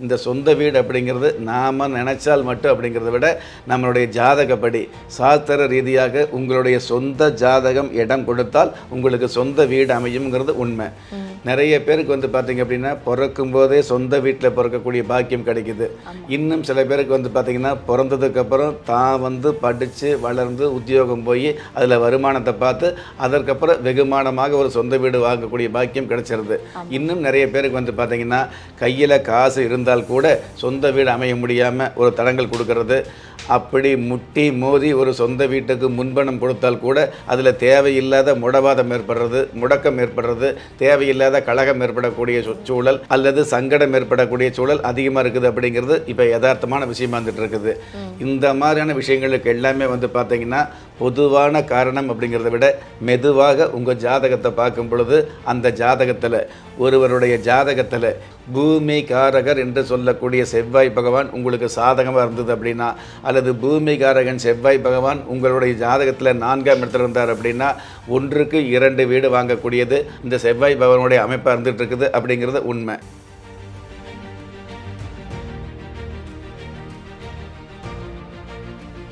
இந்த சொந்த வீடு அப்படிங்கிறது நாம் நினச்சால் மட்டும் அப்படிங்கிறத விட நம்மளுடைய ஜாதகப்படி சாஸ்திர ரீதியாக உங்களுடைய சொந்த ஜாதகம் இடம் கொடுத்தால் உங்களுக்கு சொந்த வீடு அமையுங்கிறது உண்மை. நிறைய பேருக்கு வந்து பார்த்தீங்க அப்படின்னா பிறக்கும் போதே சொந்த வீட்டில் பிறக்கக்கூடிய பாக்கியம் கிடைக்குது. இன்னும் சில பேருக்கு வந்து பார்த்தீங்கன்னா பிறந்ததுக்கப்புறம் தான் வந்து படித்து வளர்ந்து உத்தியோகம் போய் அதில் வருமானத்தை பார்த்து அதற்கப்புறம் வெகுமானமாக ஒரு சொந்த வீடு வாங்கக்கூடிய பாக்கியம் கிடைச்சிருது. இன்னும் நிறைய பேருக்கு வந்து பார்த்தீங்கன்னா கையில் காசு இருந்தால் கூட சொந்த வீடு அமைய முடியாமல் ஒரு தடங்கள் கொடுக்கறது அப்படி முட்டி மோதி ஒரு சொந்த வீட்டுக்கு முன்பணம் கொடுத்தால் கூட அதில் தேவையில்லாத முடவாதம் ஏற்படுறது முடக்கம் ஏற்படுறது தேவையில்லாத கழகம் ஏற்படக்கூடிய சூழல் அல்லது சங்கடம் ஏற்படக்கூடிய சூழல் அதிகமாக இருக்குது அப்படிங்கிறது இப்போ யதார்த்தமான விஷயமா வந்துட்டு இருக்குது. இந்த மாதிரியான விஷயங்களுக்கு எல்லாமே வந்து பார்த்தீங்கன்னா பொதுவான காரணம் அப்படிங்கிறத விட மெதுவாக உங்கள் ஜாதகத்தை பார்க்கும் பொழுது அந்த ஜாதகத்தில் ஒருவருடைய ஜாதகத்தில் பூமி காரகர் என்று சொல்லக்கூடிய செவ்வாய் பகவான் உங்களுக்கு சாதகமாக இருந்தது அப்படின்னா அல்லது பூமி காரகன் செவ்வாய் பகவான் உங்களுடைய ஜாதகத்தில் நான்காம் இடத்துல இருந்தார் அப்படின்னா ஒன்றுக்கு இரண்டு வீடு வாங்கக்கூடியது இந்த செவ்வாய் பகவானுடைய அமைப்பாக இருந்துகிட்டு இருக்குது அப்படிங்கிறது உண்மை.